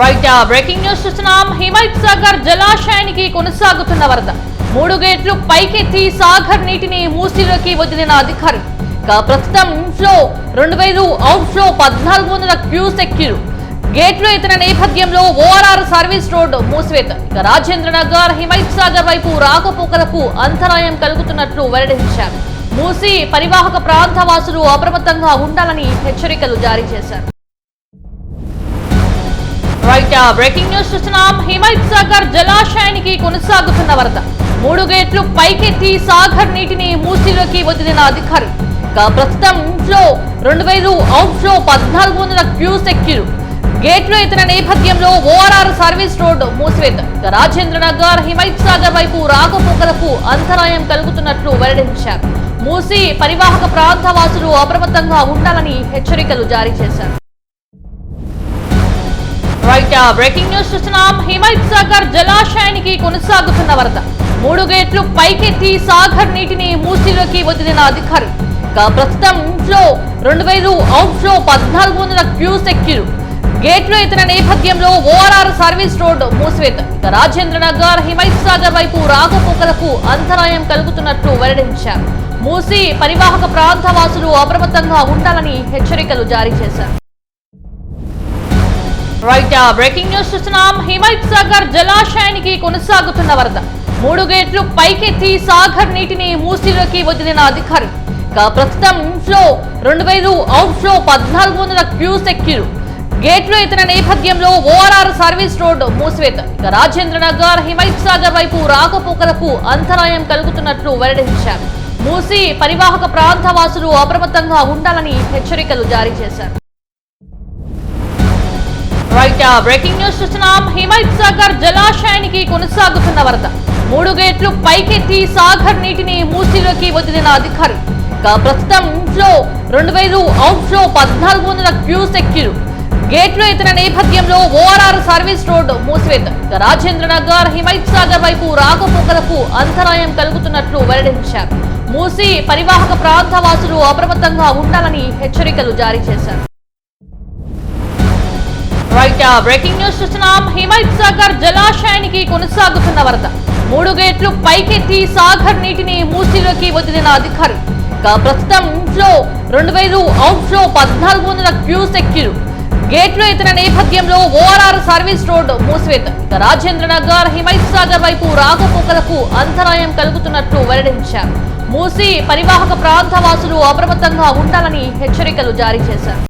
Right breaking news చూస్తున్నాం. హిమాయత్ సాగర్ జలాశయానికి కొనసాగుతున్న వరద. మూడు గేట్లు పైకెత్తి సాగర్ నీటిని మూసిలోకి వదిలిన అధికారులు ప్రస్తుతం ఇన్ఫ్లో రెండు వేలు అవుట్ ఫ్లో పద్నాలుగు వందల క్యూసెక్కిలు గేట్లు ఎత్తిన నేపథ్యంలో ఓఆర్ఆర్ సర్వీస్ రోడ్డు మూసివేత. ఇక రాజేంద్ర నగర్ హిమాయత్ సాగర్ వైపు రాకపోకలకు అంతరాయం కలుగుతున్నట్లు వెల్లడించారు. మూసి పరివాహక ప్రాంత వాసులు అప్రమత్తంగా ఉండాలని హెచ్చరికలు జారీ చేశారు. రైట్ బ్రేకింగ్ న్యూస్ చూస్తున్నాం. హిమాయత్ సాగర్ జలాశయానికి కొనసాగుతున్న వరద. మూడు గేట్లు పైకెత్తి సాగర్ నీటిని మూసిలోకి వదిలిన అధికారులు ప్రస్తుతం ఇంట్లో రెండు వేలు అవుట్ పద్నాలుగు వందల క్యూసెక్కిలు గేట్లు ఎత్తిన నేపథ్యంలో ఓఆర్ఆర్ సర్వీస్ రోడ్డు మూసివేత. రాజేంద్ర నగర్ హిమాయత్ సాగర్ వైపు రాకపోకలకు అంతరాయం కలుగుతున్నట్లు వెల్లడించారు. మూసి పరివాహక ప్రాంత వాసులు అప్రమత్తంగా ఉండాలని హెచ్చరికలు జారీ చేశారు. రైట్ బ్రేకింగ్ న్యూస్ చూస్తున్నాం. హిమాయత్ సాగర్ జలాశయానికి కొనసాగుతున్న వరద. మూడు గేట్లు పైకెత్తి సాగర్ నీటిని మూసిలోకి వదిలిన అధికారులు. ప్రస్తుతం ఇంట్లో రెండు వేలు అవుట్ పద్నాలుగు వందల క్యూసెక్కిలు గేట్లు ఎత్తిన నేపథ్యంలో ఓఆర్ఆర్ సర్వీస్ రోడ్ మూసివేత. రాజేంద్ర నగర్ హిమాయత్ సాగర్ వైపు రాకపోకలకు అంతరాయం కలుగుతున్నట్లు వెల్లడించారు. మూసి పరివాహక ప్రాంత వాసులు అప్రమత్తంగా ఉండాలని హెచ్చరికలు జారీ చేశారు. రైట్ బ్రేకింగ్ న్యూస్ చూస్తున్నాం. హిమాయత్ సాగర్ జలాశయానికి కొనసాగుతున్న వరద. మూడు గేట్లు పైకెత్తి సాగర్ నీటిని మూసిలోకి వదిలిన అధికారులు ప్రస్తుతం ఇన్ఫ్లో రెండు వేలు అవుట్ఫ్లో పద్నాలుగు వందల క్యూసెక్కిలు గేట్లు ఎత్తిన నేపథ్యంలో ఓఆర్ఆర్ సర్వీస్ రోడ్డు మూసివేత. ఇక రాజేంద్ర నగర్ హిమాయత్ సాగర్ వైపు రాకపోకలకు అంతరాయం కలుగుతున్నట్లు వెల్లడించారు. మూసి పరివాహక ప్రాంత వాసులు అప్రమత్తంగా ఉండాలని హెచ్చరికలు జారీ చేశారు. రైట్ బ్రేకింగ్ న్యూస్ చూస్తున్నాం. హిమాయత్ సాగర్ జలాశయానికి కొనసాగుతున్న వరద. మూడు గేట్లు పైకెత్తి సాగర్ నీటిని మూసిలోకి వదిలిన అధికారులు ప్రస్తుతం ఇంట్లో రెండు వేలు అవుట్ ఫ్లో పద్నాలుగు వందల క్యూసెక్కిలు గేట్లు ఎత్తిన నేపథ్యంలో ఓఆర్ఆర్ సర్వీస్ రోడ్ మూసివేత. రాజేంద్ర నగర్ హిమైత్ సాగర్ వైపు రాకపోకలకు అంతరాయం కలుగుతున్నట్లు వెల్లడించారు. మూసి పరివాహక ప్రాంత వాసులు అప్రమత్తంగా ఉండాలని హెచ్చరికలు జారీ చేశారు. రైట్ బ్రేకింగ్ న్యూస్ చూస్తున్నాం. హిమాయత్ సాగర్ జలాశయానికి కొనసాగుతున్న వరద. మూడు గేట్లు పైకెత్తి సాగర్ నీటిని మూసిలోకి వదిలిన అధికారులు ప్రస్తుతం ఇంట్లో రెండు వేలు అవుట్ ఫ్లో పద్నాలుగు వందల క్యూసెక్కిలు గేట్లు ఎత్తిన నేపథ్యంలో ఓఆర్ఆర్ సర్వీస్ రోడ్ మూసివేత. రాజేంద్ర నగర్ హిమైత్ సాగర్ వైపు రాకపోకలకు అంతరాయం కలుగుతున్నట్లు వెల్లడించారు. మూసి పరివాహక ప్రాంత వాసులు అప్రమత్తంగా ఉండాలని హెచ్చరికలు జారీ చేశారు.